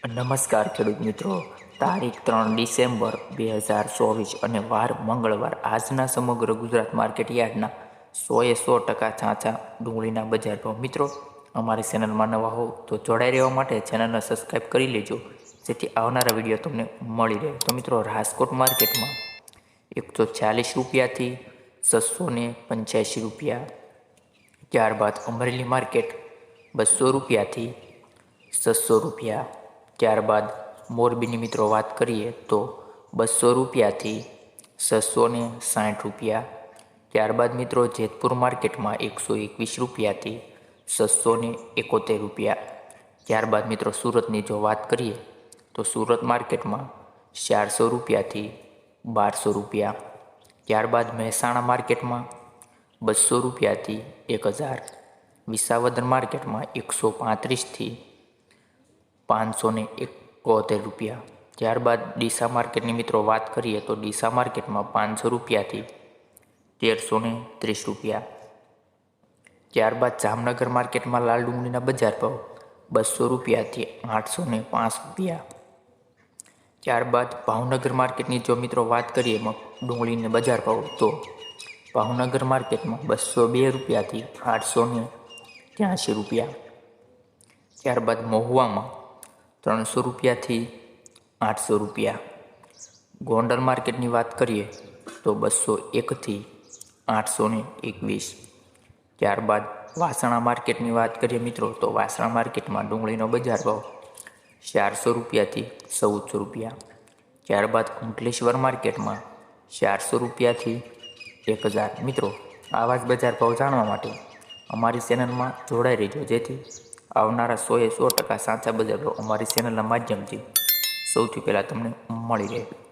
નમસ્કાર ખેડૂત મિત્રો. તારીખ ત્રણ ડિસેમ્બર બે હજાર ચોવીસ અને વાર મંગળવાર આજના સમગ્ર ગુજરાત માર્કેટ યાર્ડના સોએ સો ટકા છાંચા ડુંગળીના બજાર ભાવ. મિત્રો, અમારી ચેનલમાં નવા હો તો જોડાઈ રહેવા માટે ચેનલને સબસ્ક્રાઈબ કરી લેજો, જેથી આવનારા વીડિયો તમને મળી રહે. તો મિત્રો, રાજકોટ માર્કેટમાં એકસો ચાલીસ રૂપિયાથી છસો ને પંચ્યાસી રૂપિયા ત્યારબાદ અમરેલી માર્કેટ બસો રૂપિયાથી છસો રૂપિયા ત્યારબાદ મોરબીની મિત્રો વાત કરીએ તો બસો રૂપિયાથી છસો ને સાઠ રૂપિયા. ત્યારબાદ મિત્રો જેતપુર માર્કેટમાં એકસો એકવીસ રૂપિયાથી છસો ને એકોતેર રૂપિયા. ત્યારબાદ મિત્રો સુરતની જો વાત કરીએ તો સુરત માર્કેટમાં ચારસો રૂપિયાથી બારસો રૂપિયા. ત્યારબાદ મહેસાણા માર્કેટમાં બસો રૂપિયાથી એક હજાર. વિસાવદર માર્કેટમાં એકસો પાંત્રીસથી પાંચસો ને એકોતેર રૂપિયા. ત્યારબાદ ડીસા માર્કેટની મિત્રો વાત કરીએ તો ડીસા માર્કેટમાં પાંચસો રૂપિયાથી તેરસો ને ત્રીસ રૂપિયા. ત્યારબાદ જામનગર માર્કેટમાં લાલ ડુંગળીના બજાર ભાવ બસો રૂપિયાથી આઠસો ને પાંચ રૂપિયા. ત્યારબાદ ભાવનગર માર્કેટની જો મિત્રો વાત કરીએ ડુંગળીના બજાર ભાવ તો ભાવનગર માર્કેટમાં બસો બે રૂપિયાથી આઠસો ને ત્યાંસી રૂપિયા. ત્યારબાદ મહુવામાં ત્રણસો રૂપિયાથી આઠસો રૂપિયા. ગોંડલ માર્કેટની વાત કરીએ તો બસો એકથી આઠસો ને એકવીસ. ત્યારબાદ વાસણા માર્કેટની વાત કરીએ મિત્રો તો વાસણા માર્કેટમાં ડુંગળીનો બજાર ભાવ ચારસો રૂપિયાથી ચૌદસો રૂપિયા. ત્યારબાદ અંકલેશ્વર માર્કેટમાં ચારસો રૂપિયાથી એક હજાર. મિત્રો, આવા જ બજાર ભાવ જાણવા માટે અમારી ચેનલમાં જોડાઈ રહેજો જેથી આવનારા સોએ સો ટકા સાચા બજારો અમારી ચેનલના માધ્યમથી સૌથી પહેલાં તમને મળી રહે.